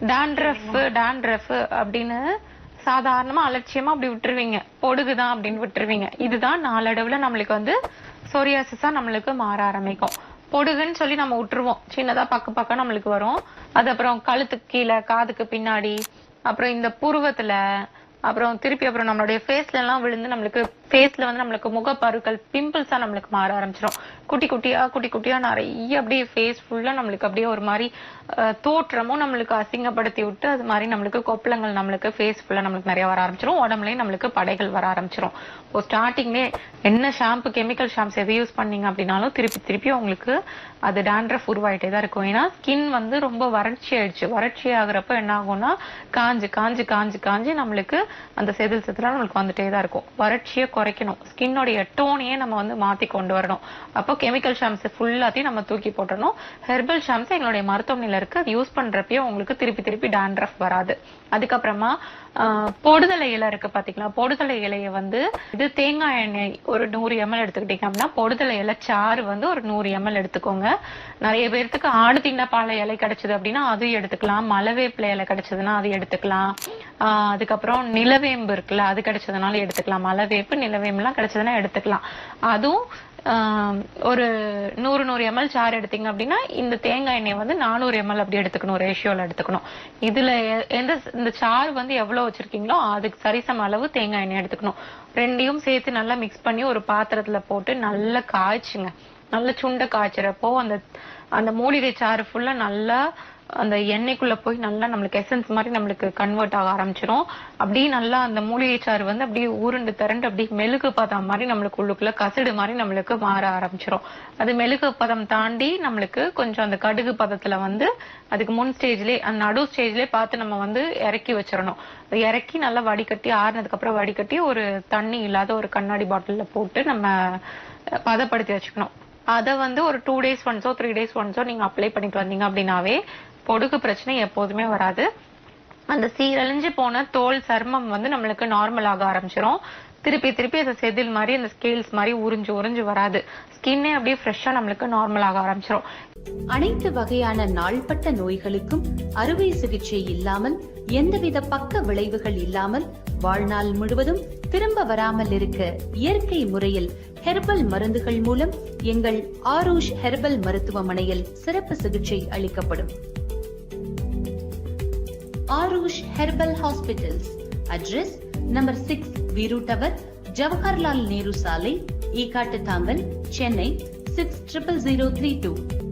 Dandruff dandruff அப்படின்னு சாதாரணமா அலட்சியமா அப்படி விட்டுருவீங்க. பொடுகுதான் அப்படின்னு விட்டுருவீங்க. இதுதான் நாளடைவுல நம்மளுக்கு வந்து சோரியாசிஸா நம்மளுக்கு மாற ஆரம்பிக்கும். பொடுகுன்னு சொல்லி நம்ம விட்டுருவோம். சின்னதா பக்க பக்கம் நம்மளுக்கு வரும். அது அப்புறம் கழுத்துக்கு கீழே காதுக்கு பின்னாடி அப்புறம் இந்த புருவத்துல அப்புறம் திருப்பி அப்புறம் நம்மளுடைய ஃபேஸ்ல எல்லாம் விழுந்து நம்மளுக்கு ஃபேஸ்ல வந்து நம்மளுக்கு முகப்பருக்கள் பிம்பிள்ஸா நம்மளுக்கு மாற ஆரம்பிச்சிடும் குட்டி குட்டியா குட்டி குட்டியா நிறைய அப்படியே ஃபேஸ் ஃபுல்லா நம்மளுக்கு அப்படியே ஒரு மாதிரி தோற்றமும் நம்மளுக்கு அசிங்கப்படுத்தி விட்டு அது மாதிரி நம்மளுக்கு கொப்பளங்கள் நம்மளுக்கு ஃபேஸ் ஃபுல்லா நம்மளுக்கு நிறைய வர ஆரம்பிச்சிடும் உடம்புலயும் நம்மளுக்கு படைகள் வர ஆரம்பிச்சிடும் இப்போ ஸ்டார்டிங்லே என்ன ஷாம்பு கெமிக்கல் ஷாம்ப்ஸ் எது யூஸ் பண்ணீங்க அப்படின்னாலும் திருப்பி திருப்பி உங்களுக்கு அது டேண்ட்ரஃப் உருவாயிட்டே தான் இருக்கும். ஏன்னா ஸ்கின் வந்து ரொம்ப வறட்சி ஆயிடுச்சு. வறட்சி ஆகுறப்ப என்ன ஆகும்னா காஞ்சு காஞ்சு காஞ்சு காஞ்சு நம்மளுக்கு அந்த செதில் செதிலா நம்மளுக்கு வந்துட்டே தான் இருக்கும். வறட்சியை குறைக்கணும். ஸ்கின்னுடைய டோனையே நம்ம வந்து மாத்தி கொண்டு வரணும். அப்போ கெமிக்கல் ஷாம்ப்ஸ் ஃபுல்லாத்தையும் நம்ம தூக்கி போட்டுறணும். ஹெர்பல் ஷாம்ப்ஸ் எங்களுடைய மருத்துவமனையில இருக்கு. அது யூஸ் பண்ணுறப்பயே உங்களுக்கு திருப்பி திருப்பி டேண்ட்ரஃப் வராது. அதுக்கப்புறமா பொடுதலை இலை இருக்கு பாத்தீங்களா? பொடுதலை இலையை வந்து இது தேங்காய் எண்ணெய் ஒரு நூறு எம்எல் எடுத்துக்கிட்டீங்க அப்படின்னா பொடுதலை இலை சாறு வந்து ஒரு நூறு எம்எல் எடுத்துக்கோங்க. நிறைய பேர்த்துக்கு ஆடு தின்னப்பாலை இலை கிடைச்சது அப்படின்னா அதுவும் எடுத்துக்கலாம். மலவேப்பிலை இலை கிடைச்சதுன்னா அது எடுத்துக்கலாம். அதுக்கப்புறம் நிலவேம்பு இருக்குல்ல அது கிடைச்சதுனால எடுத்துக்கலாம். மலவேப்பு நிலவேம்புலாம் கிடைச்சதுன்னா எடுத்துக்கலாம். அதுவும் ஒரு நூறு நூறு எம்எல் சாறு எடுத்தீங்க அப்படின்னா இந்த தேங்காய் எண்ணெய் வந்து நானூறு எம்எல் அப்படி எடுத்துக்கணும் ரேஷியோல எடுத்துக்கணும். இதுல எந்த இந்த சாறு வந்து எவ்வளவு வச்சிருக்கீங்களோ அதுக்கு சரிசம அளவு தேங்காய் எண்ணெய் எடுத்துக்கணும். ரெண்டையும் சேர்த்து நல்லா மிக்ஸ் பண்ணி ஒரு பாத்திரத்துல போட்டு நல்லா காய்ச்சுங்க. நல்ல சுண்ட காய்ச்சறப்போ அந்த அந்த மூலிகை சாறு ஃபுல்லா நல்லா அந்த எண்ணெய்க்குள்ள போய் நல்லா நம்மளுக்கு எசன்ஸ் மாதிரி நம்மளுக்கு கன்வெர்ட் ஆக ஆரம்பிச்சிரும். அப்படியே நல்லா அந்த மூலிகை சாறு வந்து அப்படியே உருண்டு திரண்டு அப்படியே மெழுகு பதம் மாதிரி நம்மளுக்கு உள்ளுக்குள்ள கசடு மாதிரி நம்மளுக்கு மாற ஆரம்பிச்சிரும். அது மெழுகு பதம் தாண்டி நம்மளுக்கு கொஞ்சம் அந்த கடுகு பதத்துல வந்து அதுக்கு முன் ஸ்டேஜ்லயே அந்த நடு ஸ்டேஜ்லயே பார்த்து நம்ம வந்து இறக்கி வச்சிடணும் அது இறக்கி நல்லா வடிகட்டி ஆறுனதுக்கு அப்புறம் வடிகட்டி ஒரு தண்ணி இல்லாத ஒரு கண்ணாடி பாட்டில்ல போட்டு நம்ம பதப்படுத்தி வச்சுக்கணும். அதை வந்து ஒரு டூ டேஸ் ஒன்ஸோ த்ரீ டேஸ் ஒன்ஸோ நீங்க அப்ளை பண்ணிட்டு வந்தீங்க அப்படின்னாவே பொடுகு பிரச்சனை எப்போதுமே வராது. அந்த சீரழிஞ்சு போன தோல் சர்மம் வந்து நம்மளுக்கு நார்மல் ஆக திருப்பி திருப்பி அந்த செதில் மாதிரி அந்த ஸ்கேல்ஸ் மாதிரி உறிஞ்சு உறிஞ்சு வராது. ஸ்கின்னே அப்படியே ஃப்ரெஷ்ஷா நம்மளுக்கு நார்மல் ஆக அனைத்து வகையான நாள்பட்ட நோய்களுக்கும் அறுவை சிகிச்சை இல்லாமல் எந்தவித பக்க விளைவுகள் இல்லாமல் வாழ்நாள் முழுவதும் திரும்ப வராமல் இருக்க இயற்கை முறையில் ஹெர்பல் மருந்துகள் மூலம் எங்கள் ஆரூஷ் ஹெர்பல் மருத்துவமனையில் சிறப்பு சிகிச்சை அளிக்கப்படும். Arush Herbal Hospitals. Address number 6 Viru Tower, Jawaharlal Nehru Sale, Ekattatangal, Chennai 60032.